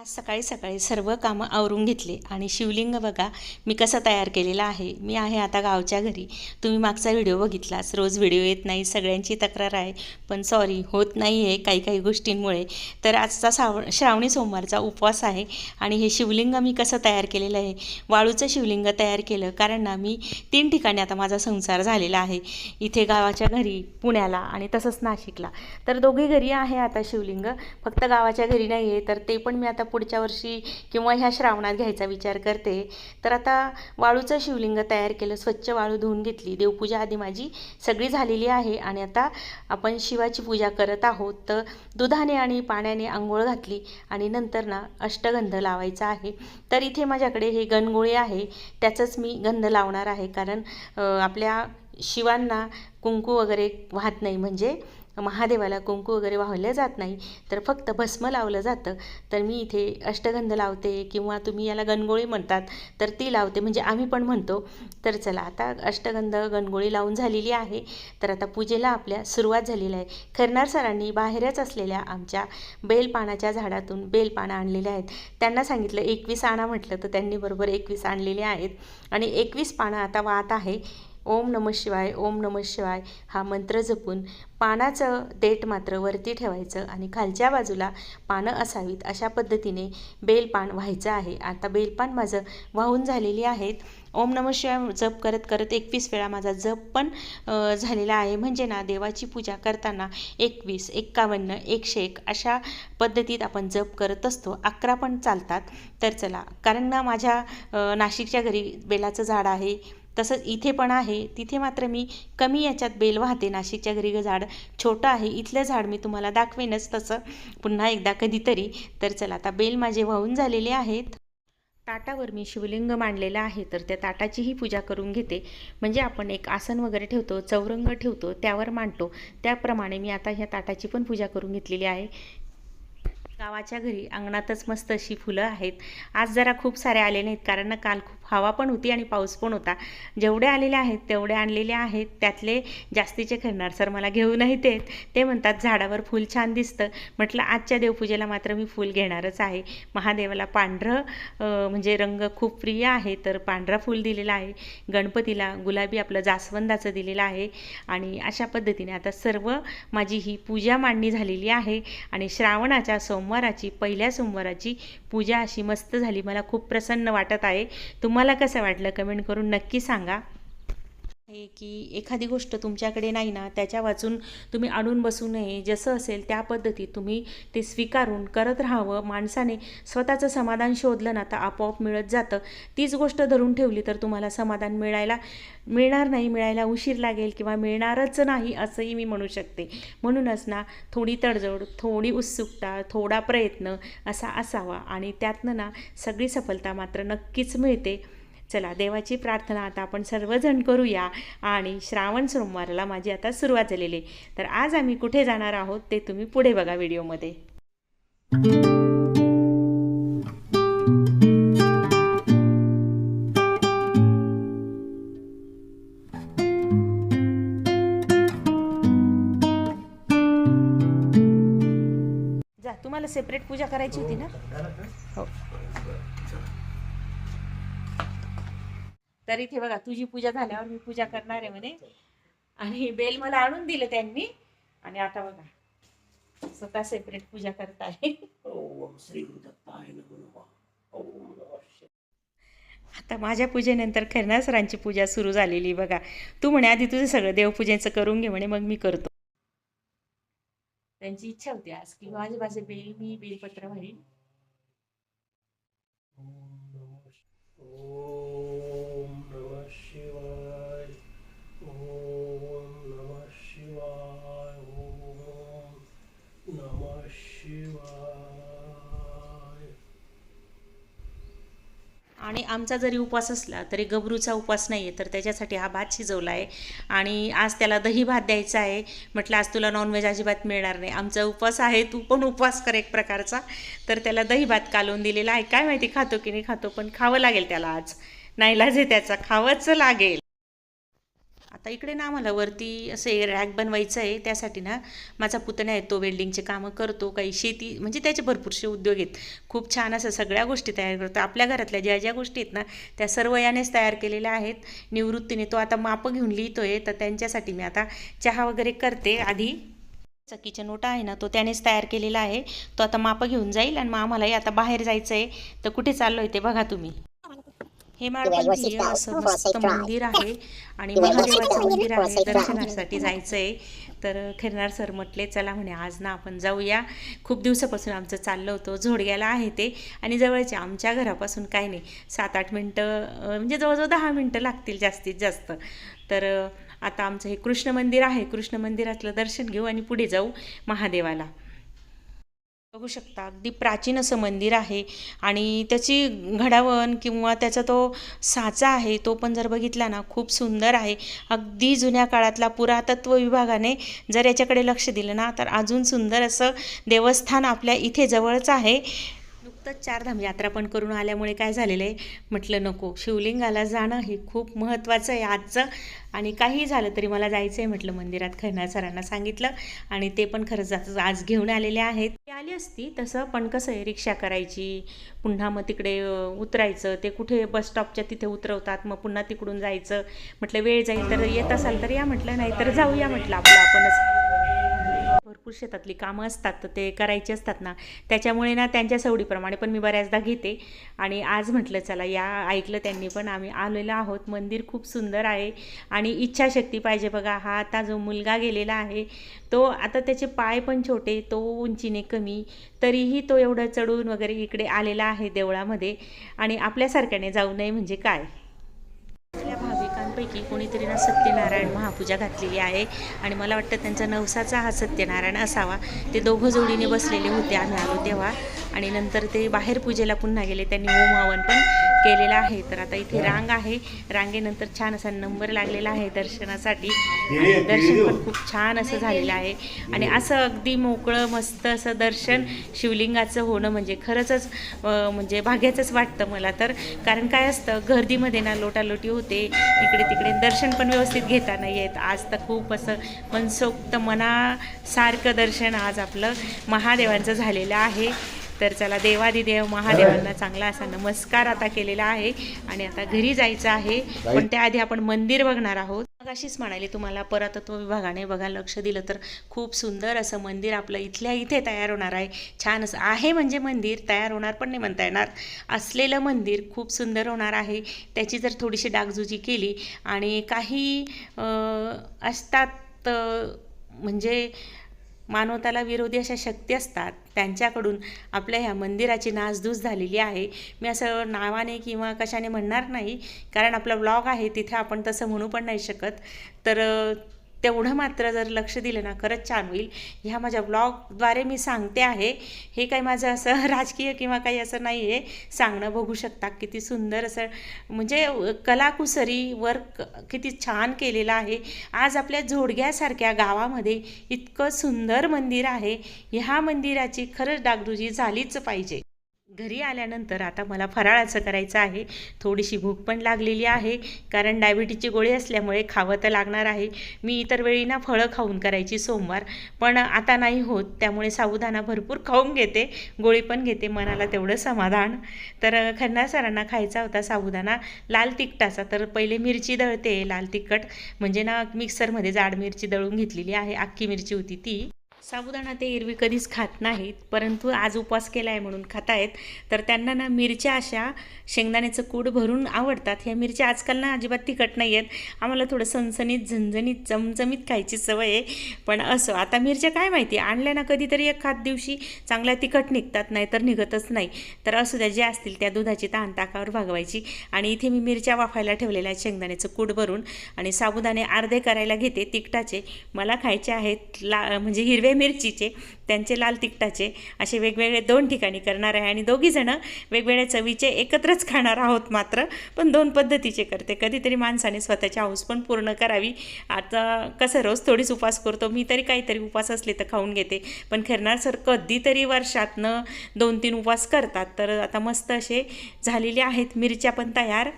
आज सकाळी सकाळी सर्व कामं आवरून घेतले आणि शिवलिंग बघा मी कसं तयार केलेलं आहे. मी आहे आता गावच्या घरी. तुम्ही मागचा व्हिडिओ बघितलाच. रोज व्हिडिओ येत नाही सगळ्यांची तक्रार आहे. पण सॉरी होत नाही आहे काही काही गोष्टींमुळे. तर आजचा साव श्रावणी सोमवारचा उपवास आहे आणि हे शिवलिंग मी कसं तयार केलेलं आहे? वाळूचं शिवलिंग तयार केलं कारण ना मी तीन ठिकाणी आता माझा संसार झालेला आहे. इथे गावाच्या घरी पुण्याला आणि तसंच नाशिकला. तर दोघे घरी आहे आता शिवलिंग. फक्त गावाच्या घरी नाही आहे तर ते पण मी आता पुढच्या वर्षी किंवा ह्या श्रावणात घ्यायचा विचार करते. तर आता वाळूचं शिवलिंग तयार केलं स्वच्छ वाळू धुवून घेतली. देवपूजा आधी माझी सगळी झालेली आहे आणि आता आपण शिवाची पूजा करत आहोत. तर दुधाने आणि पाण्याने आंघोळ घातली आणि नंतर ना अष्टगंध लावायचा आहे. तर इथे माझ्याकडे हे गणगोळे आहे. त्याचंच मी गंध लावणार आहे कारण आपल्या शिवांना कुंकू वगैरे वाहत नाही. म्हणजे महादेवाला कुंकू वगैरे वाहवलं जात नाही तर फक्त भस्म लावलं जातं. तर मी इथे अष्टगंध लावते किंवा तुम्ही याला गणगोळी म्हणतात तर ती लावते. म्हणजे आम्ही पण म्हणतो तर चला आता अष्टगंध गणगोळी लावून झालेली आहे. तर आता पूजेला आपल्या सुरुवात झालेली आहे. खरनार सरांनी बाहेरच असलेल्या आमच्या बेलपानाच्या झाडातून बेलपानं आणलेल्या आहेत. त्यांना सांगितलं एकवीस आणा म्हटलं तर त्यांनी बरोबर एकवीस आणलेले आहेत. आणि एकवीस पानं आता वाहत आहे. ओम नम शिवाय ओम नम शिवाय हा मंत्र जपून पानाचं देठ मात्र वरती ठेवायचं आणि खालच्या बाजूला पानं असावीत अशा पद्धतीने बेलपान व्हायचं आहे. आता बेलपान माझं वाहून झालेली आहेत. ओम नम शिवाय जप करत करत एकवीस वेळा माझा जप पण झालेला आहे. म्हणजे ना देवाची पूजा करताना एकवीस एक्कावन्न एकशे एक अशा पद्धतीत आपण जप करत असतो. अकरा पण चालतात. तर चला कारण ना माझ्या नाशिकच्या घरी बेलाचं झाड आहे. तसंच इथे पण आहे. तिथे मात्र मी कमी याच्यात बेल वाहते. नाशिकच्या घरी ग झाड छोटं आहे. इथलं झाड मी तुम्हाला दाखवेनच तसं. पुन्हा एकदा कधीतरी. तर चला आता बेल माझे वाहून झालेले आहेत. ताटावर मी शिवलिंग मांडलेलं आहे. तर त्या ताटाचीही पूजा करून घेते. म्हणजे आपण एक आसन वगैरे ठेवतो चौरंग ठेवतो त्यावर मांडतो. त्याप्रमाणे मी आता ह्या ताटाची पण पूजा करून घेतलेली आहे. गावाच्या घरी अंगणातच मस्त अशी फुलं आहेत. आज जरा खूप सारे आले नाहीत. कारण काल खूप हवा पण होती आणि पाऊस पण होता. जेवढे आलेले आहेत तेवढे आणलेले आहेत. त्यातले जास्तीचे खरणार सर मला घेऊनही देत. ते म्हणतात झाडावर फूल छान दिसतं. म्हटलं आजच्या देवपूजेला मात्र मी फूल घेणारच आहे. महादेवाला पांढरं म्हणजे रंग खूप प्रिय आहे तर पांढरा फूल दिलेला आहे. गणपतीला गुलाबी आपलं जास्वंदाचं दिलेलं आहे. आणि अशा पद्धतीने आता सर्व माझी ही पूजा मांडणी झालेली आहे. आणि श्रावणाच्या सोमवाराची पहिल्या सोमवाराची पूजा अशी मस्त झाली मला खूप प्रसन्न वाटत आहे. तुम्हाला कसं वाटलं? कमेंट करून नक्की सांगा. आहे की एखादी गोष्ट तुमच्याकडे नाही ना त्याच्या वाचून तुम्ही आणून बसू नये. जसं असेल त्या पद्धतीत तुम्ही ते स्वीकारून करत राहावं. माणसाने स्वतःचं समाधान शोधलं ना तर आपोआप मिळत जातं. तीच गोष्ट धरून ठेवली तर तुम्हाला समाधान मिळायला मिळणार नाही मिळायला उशीर लागेल किंवा मिळणारच नाही असंही मी म्हणू शकते. म्हणूनच ना थोडी तडजोड थोडी उत्सुकता थोडा प्रयत्न असा असावा. आणि त्यातनं ना सगळी सफलता मात्र नक्कीच मिळते. चला देवाची प्रार्थना आता आपण सर्वजण करूया. आणि श्रावण सोमवारला माझी आता सुरुवात झालेली आहे. तर आज आम्ही कुठे जाणार आहोत ते तुम्ही पुढे बघा व्हिडिओमध्ये. जा तुम्हाला सेपरेट पूजा करायची होती ना? हो, हो, हो, तर इथे बघा तुझी पूजा झाल्यावर मी पूजा करणार आहे म्हणे. आणि बेल मला आणून दिलं त्यांनी. आणि आता बघा स्वतः सेपरेट पूजा करत आहे. आता माझ्या पूजेनंतर खरना सरांची पूजा सुरू झालेली बघा. तू म्हणे आधी तुझं सगळं देवपूजेचं करून घे म्हणे मग मी करतो. त्यांची इच्छा होती आज की माझे माझे बेल मी बेलपत्र भरीन. आणि आमचा जरी उपवास असला तरी गबरूचा उपवास नाही आहे तर त्याच्यासाठी हा भात शिजवला आहे आणि आज त्याला दही भात द्यायचा आहे. म्हटलं आज तुला नॉनव्हेज अजिबात मिळणार नाही. आमचा उपवास आहे तू पण उपवास कर एक प्रकारचा. तर त्याला दही भात कालवून दिलेला आहे. काय माहिती खातो की नाही खातो पण खावं लागेल त्याला आज. नाईलाज आहे त्याचा खावंच लागेल. आता इकडे ना आम्हाला वरती असे रॅक बनवायचं आहे त्यासाठी ना माझा पुतण्या आहे तो वेल्डिंगचे कामं करतो काही शेती म्हणजे त्याचे भरपूरसे उद्योग आहेत. खूप छान असं सगळ्या गोष्टी तयार करतो. आपल्या घरातल्या ज्या ज्या गोष्टी आहेत ना त्या सर्व यानेच तयार केलेल्या आहेत. निवृत्तीने तो आता मापं घेऊन लिहितो आहे तर त्यांच्यासाठी मी आता चहा वगैरे करते. आधी चा किचन ओटा आहे ना तो त्यानेच तयार केलेला आहे. तो आता मापं घेऊन जाईल आणि मग आम्हालाही आता बाहेर जायचं आहे तर कुठे चाललो आहे ते बघा तुम्ही. हे माळपंथी असं मस्त मंदिर आहे आणि महादेवाचं मंदिर आहे. दर्शनासाठी जायचं आहे तर खिरणार सर म्हटले चला म्हणे आज ना आपण जाऊया. खूप दिवसापासून आमचं चाललं होतं. झोडग्याला आहे ते. आणि जवळचे आमच्या घरापासून काही नाही. सात आठ मिनटं म्हणजे जवळजवळ दहा मिनटं लागतील जास्तीत जास्त. तर आता आमचं हे कृष्ण मंदिर आहे. कृष्ण मंदिरातलं दर्शन घेऊ आणि पुढे जाऊ महादेवाला. बघू शकता. अगदी प्राचीन असं मंदिर आहे आणि त्याची घडावण किंवा त्याचा तो साचा आहे तो पण जर बघितला ना खूप सुंदर आहे. अगदी जुन्या काळातला पुरातत्व विभागाने जर याच्याकडे लक्ष दिलं ना तर अजून सुंदर असं देवस्थान आपल्या इथे जवळच आहे. नुकतंच चारधाम यात्रा पण करून आल्यामुळे काय झालेलं आहे? म्हटलं नको. शिवलिंगाला जाणं हे खूप महत्त्वाचं आहे आजचं. आणि काही झालं तरी मला जायचं आहे म्हटलं मंदिरात. खैरनार सरांना सांगितलं आणि ते पण खरंच आज- घेऊन आलेले आहेत. ते आली असती तसं पण कसं आहे रिक्षा करायची पुन्हा मग तिकडे उतरायचं. ते कुठे बसस्टॉपच्या तिथे उतरवतात मग पुन्हा तिकडून जायचं. म्हटलं वेळ जाईल तर येत असाल तर या म्हटलं नाही तर जाऊया म्हटलं आपलं आपणच. भरपूर शेतातली कामं असतात तर ते करायची असतात ना. त्याच्यामुळे ना त्यांच्या सवडीप्रमाणे पण मी बऱ्याचदा घेते. आणि आज म्हटलं चला या ऐकलं त्यांनी पण आम्ही आलेलो आहोत. मंदिर खूप सुंदर आहे आणि इच्छाशक्ती पाहिजे बघा. हा आता जो मुलगा गेलेला आहे तो आता त्याचे पाय पण छोटे तो उंचीने कमी तरीही तो एवढं चढून वगैरे इकडे आलेला आहे देवळामध्ये. आणि आपल्यासारख्याने जाऊ नये म्हणजे काय? भाविकांपैकी कोणीतरी ना सत्यनारायण महापूजा घातलेली आहे. आणि मला वाटतं त्यांचा नवसाचा हा सत्यनारायण असावा. ते दोघं जोडीने बसलेले होते आम्ही आलो तेव्हा. आणि नंतर ते बाहेर पूजेला पुन्हा गेले. त्यांनी होम हवन पण केलेलं आहे. तर आता इथे रांग आहे. रांगेनंतर छान असा नंबर लागलेला आहे दर्शनासाठी. दर्शन पण खूप छान असं झालेलं आहे. आणि असं अगदी मोकळं मस्त असं दर्शन शिवलिंगाचं होणं म्हणजे खरंच म्हणजे भाग्याचंच वाटतं मला तर. कारण काय असतं गर्दीमध्ये ना लोटालोटी होते. इकडे तिकडे दर्शन पण व्यवस्थित घेता नाही येत. आज तर खूप असं मनसोक्त मनासारखं दर्शन आज आपलं महादेवांचं झालेलं आहे. तर चला देवादिदेव महादेवांना चांगला असा नमस्कार आता केलेला आहे. आणि आता घरी जायचं आहे. पण त्याआधी आपण मंदिर बघणार आहोत. मग अशीच म्हणाली तुम्हाला पुरातत्व विभागाने बघा लक्ष दिलं तर खूप सुंदर असं मंदिर आपलं इथल्या इथे तयार होणार आहे. छान असं आहे म्हणजे मंदिर तयार होणार पण नाही म्हणता येणार. असलेलं मंदिर खूप सुंदर होणार आहे. त्याची जर थोडीशी डागजुजी केली आणि काही असतात म्हणजे मानवताला विरोधी अशा शक्ती असतात. त्यांच्याकडून आपल्या ह्या मंदिराची नासधूस झालेली आहे. मी असं नावाने किंवा कशाने म्हणणार नाही. कारण आपला ब्लॉग आहे तिथे आपण तसं म्हणू पण नाही शकत. तर तेवढं मात्र जर लक्ष दिलं ना खरंच छान होईल. ह्या माझ्या ब्लॉगद्वारे मी सांगते आहे. हे काही माझं असं राजकीय किंवा काही असं नाही आहे सांगणं बघू शकता किती सुंदर असं म्हणजे कलाकुसरी वर्क किती छान केलेलं आहे. आज आपल्या झोडग्यासारख्या गावामध्ये इतकं सुंदर मंदिर आहे. ह्या मंदिराची खरंच डागडुजी झालीच पाहिजे. घरी आल्यानंतर आता मला फराळाचं करायचं आहे. थोडीशी भूक पण लागलेली आहे. कारण डायबिटीजची गोळी असल्यामुळे खावं तर लागणार आहे. मी इतर वेळी ना फळं खाऊन करायची सोमवार. पण आता नाही होत. त्यामुळे साबुदाणा भरपूर खाऊन घेते. गोळी पण घेते. मनाला तेवढं समाधान. तर खन्ना सरांना खायचा होता साबुदाणा. लाल तिखटाचा. तर पहिले मिरची दळते. लाल तिखट. म्हणजे ना मिक्सरमध्ये जाड मिरची दळून घेतलेली आहे. अख्खी मिरची होती ती. साबुदाणा ते एरवी कधीच खात नाहीत परंतु आज उपवास केला आहे म्हणून खात आहेत तर त्यांना ना मिरच्या अशा शेंगदाण्याचं कूड भरून आवडतात. ह्या मिरच्या आजकाल ना अजिबात तिखट नाही आहेत आम्हाला थोडं सणसणीत झणझणीत चमचमीत खायची सवय आहे. पण असं आता मिरच्या काय माहिती आणल्या ना कधीतरी एखाद दिवशी चांगल्या तिखट निघतात नाही तर निघतच नाही. तर असू द्या ज्या असतील त्या दुधाची तहान ताकावर भागवायची. आणि इथे मी मिरच्या वाफायला ठेवलेल्या आहेत शेंगदाण्याचं कूड भरून. आणि साबुदाणे अर्धे करायला घेते तिखटाचे. मला खायचे आहेत ला म्हणजे हिरव्या मिरचीचे त्यांचे लाल तिखटाचे असे वेगवेगळे दोन ठिकाणी करणार आहे आणि दोघीजणं वेगवेगळ्या चवीचे एकत्रच खाणार आहोत मात्र पण दोन पद्धतीचे करते. कधीतरी माणसाने स्वतःची हाऊस पण पूर्ण करावी. आता कसं रोज थोडीच उपास करतो मी तरी काहीतरी उपास असले तर खाऊन घेते. पण खेरणार सर कधीतरी वर्षातनं दोन तीन उपवास करतात. तर आता मस्त असे झालेले आहेत मिरच्या पण तयार.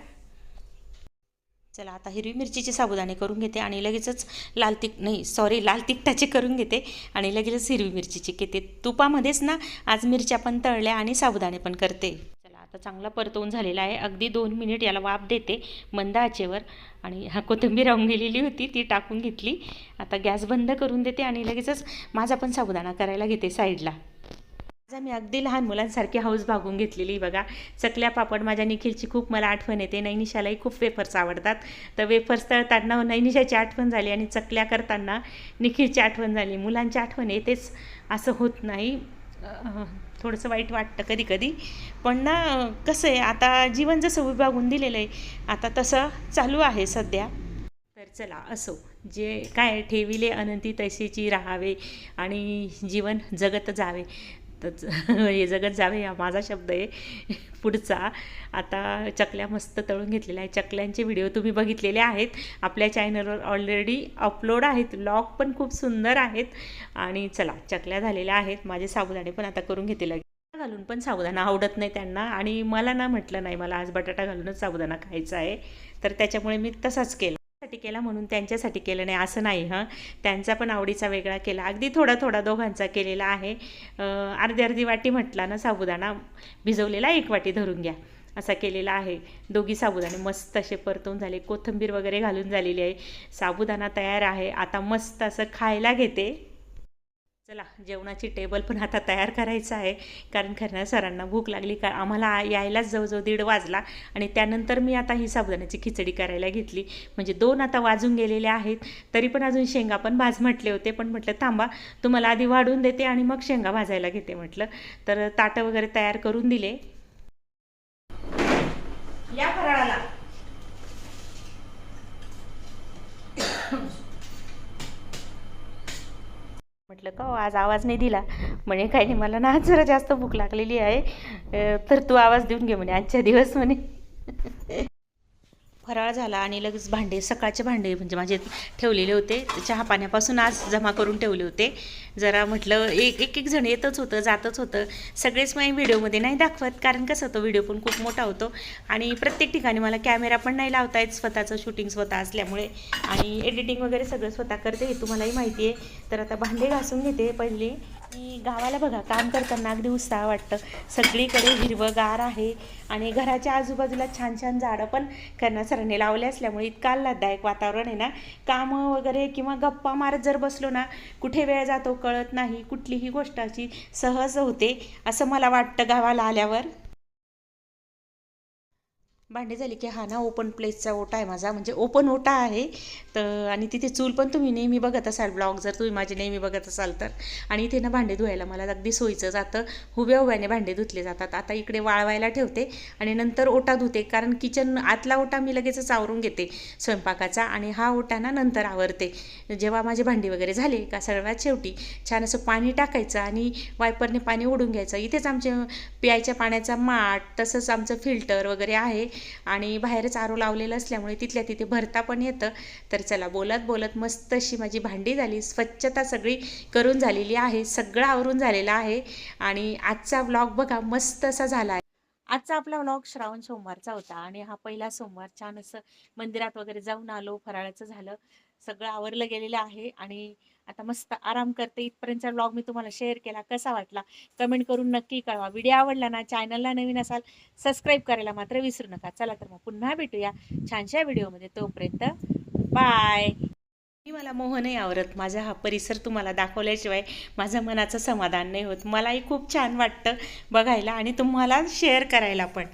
चला आता हिरवी मिरचीचे साबुदाणे करून घेते आणि लगेचच लाल तिक नाही सॉरी लाल तिखटाचे करून घेते आणि लगेचच हिरवी मिरचीचे घेते तुपामध्येच ना आज मिरच्या पण तळल्या आणि साबुदाणे पण करते. चला आता चांगला परतवून झालेला आहे. अगदी दोन मिनिट याला वाफ देते मंद आचेवर. आणि हा कोथिंबीर राहून गेलेली होती ती टाकून घेतली. आता गॅस बंद करून देते आणि लगेचच माझा पण साबुदाणा करायला घेते साईडला. मी अगदी लहान मुलांसारखी हाऊस भागून घेतलेली बघा. चकल्या पापड माझ्या निखिलची खूप मला आठवण येते. नैनिशालाही खूप वेफर्स आवडतात. तर वेफर्स तळताना नैनिशाची आठवण झाली आणि चकल्या करताना निखिलची आठवण झाली. मुलांची आठवण येतेच. असं होत नाही. थोडंसं वाईट वाटतं कधी कधी. पण ना कसं आहे आता जीवन जसं विभागून दिलेलं आहे आता तसं चालू आहे सध्या. तर चला असो. जे काय ठेविले अनंती तैसेची राहावे आणि जीवन जगत जावे. तर हे जगत जावे हा माझा शब्द आहे. पुढचा. आता चकल्या मस्त तळून घेतलेल्या आहे चकल्यांचे व्हिडिओ तुम्ही बघितलेले आहेत. आपल्या चॅनलवर ऑलरेडी अपलोड आहेत. ब्लॉग पण खूप सुंदर आहेत. आणि चला चकल्या झालेल्या आहेत. माझे साबुदाणे पण आता करून घेते घालून पण साबुदाणा आवडत नाही त्यांना. आणि मला ना म्हटलं नाही मला आज बटाटा घालूनच साबुदाणा खायचा आहे. तर त्याच्यामुळे मी तसाच केला. साठी केला म्हणून त्यांच्यासाठी केलं नाही असं नाही हां. त्यांचा पण आवडीचा वेगळा केला. अगदी थोडा थोडा दोघांचा केलेला आहे. अर्धी अर्धी वाटी म्हटला ना साबुदाणा भिजवलेला एक वाटी धरून घ्या असा केलेला आहे. दोघी साबुदाणे मस्त असे परतून झाले. कोथिंबीर वगैरे घालून झालेली आहे. साबुदाणा तयार आहे. आता मस्त असं खायला घेते. चला जेवणाची टेबल पण आता तयार करायचं आहे. कारण खरं सरांना भूक लागली. का आम्हाला यायलाच जवळजवळ दीड वाजला. आणि त्यानंतर मी आता ही साबुदाण्याची खिचडी करायला घेतली. म्हणजे दोन आता वाजून गेलेले आहेत. तरी पण अजून शेंगा पण भाज म्हटले होते. पण म्हटलं थांबा तुम्हाला आधी वाढून देते आणि मग शेंगा भाजायला घेते म्हटलं. तर ताटं वगैरे तयार करून दिले. या फराळाला. म्हटलं का हो, आज आवाज नाही दिला? म्हणे काही नाही मला ना जरा जास्त भूक लागलेली आहे. तर तू आवाज देऊन घे म्हणे आजच्या दिवस म्हणे. फराळ झाला आणि लगेच भांडे सकाळचे भांडे म्हणजे माझे ठेवलेले होते. चहा पाण्यापासून आज जमा करून ठेवले होते. जरा म्हटलं एक एक एक जण येतच होतं जातच होतं. सगळेच मी व्हिडिओमध्ये नाही दाखवत कारण कसं होतं व्हिडिओ पण खूप मोठा होतो. आणि प्रत्येक ठिकाणी मला कॅमेरा पण नाही लावता येत स्वतःचं शूटिंग स्वतः असल्यामुळे. आणि एडिटिंग वगैरे सगळं स्वतः करते हे तुम्हालाही माहिती आहे. तर आता भांडे घासून घेते पहिली. की गावाला बघा काम करताना अगदी उत्साह वाटतं. सगळीकडे हिरवंगार आहे आणि घराच्या आजूबाजूला छान छान झाडं पण करणं सरांनी लावले असल्यामुळे इतकं आल्हाददायक वातावरण आहे ना. कामं वगैरे किंवा गप्पा मारत जर बसलो ना कुठे वेळ जातो कळत नाही. कुठलीही गोष्ट अशी सहज होते असं मला वाटतं गावाला आल्यावर. भांडे झाली की हा ना ओपन प्लेसचा ओटा आहे माझा म्हणजे ओपन ओटा आहे. तर आणि तिथे चूल पण तुम्ही नेहमी बघत असाल ब्लॉग जर तुम्ही माझे नेहमी बघत असाल तर. आणि इथे ना भांडे धुवायला मला अगदी सोयीचं जातं. हुब्या हुब्याने भांडे धुतले जातात. आता इकडे वाळवायला ठेवते आणि नंतर ओटा धुते कारण किचन आतला ओटा मी लगेचच आवरून घेते स्वयंपाकाचा आणि हा ओटा ना नंतर आवरते. जेव्हा माझे भांडी वगैरे झाले का सर्वात शेवटी छान असं पाणी टाकायचं आणि वायपरने पाणी ओढून घ्यायचं. इथेच आमचे प्यायच्या पाण्याचा माठ तसंच आमचं फिल्टर वगैरे आहे. आणि बाहेरच आरो लावलेलं असल्यामुळे तिथल्या तिथे भरता पण येतं. तर चला बोलत बोलत मस्त अशी माझी भांडी झाली. स्वच्छता सगळी करून झालेली आहे. सगळं आवरून झालेलं आहे. आणि आजचा व्लॉग बघा मस्त असा झाला. आहे आजचा आपला व्लॉग श्रावण सोमवारचा होता आणि हा पहिला सोमवार. छान असं मंदिरात वगैरे जाऊन आलो. फराळाचं झालं. सगळं आवरलं गेलेलं आहे आणि आता मस्त आराम करते. इथपर्यंतचा ब्लॉग मी तुम्हाला शेअर केला. कसा वाटला? कमेंट करून नक्की कळवा. व्हिडिओ आवडला ना चॅनलला नवीन असाल सबस्क्राईब करायला मात्र विसरू नका. चला तर मग पुन्हा भेटूया छानशा व्हिडिओमध्ये तोपर्यंत बाय मी मला मोह नाही आवरत. माझा हा परिसर तुम्हाला दाखवल्याशिवाय माझं मनाचं समाधान नाही होत. मलाही खूप छान वाटतं बघायला आणि तुम्हाला शेअर करायला पण.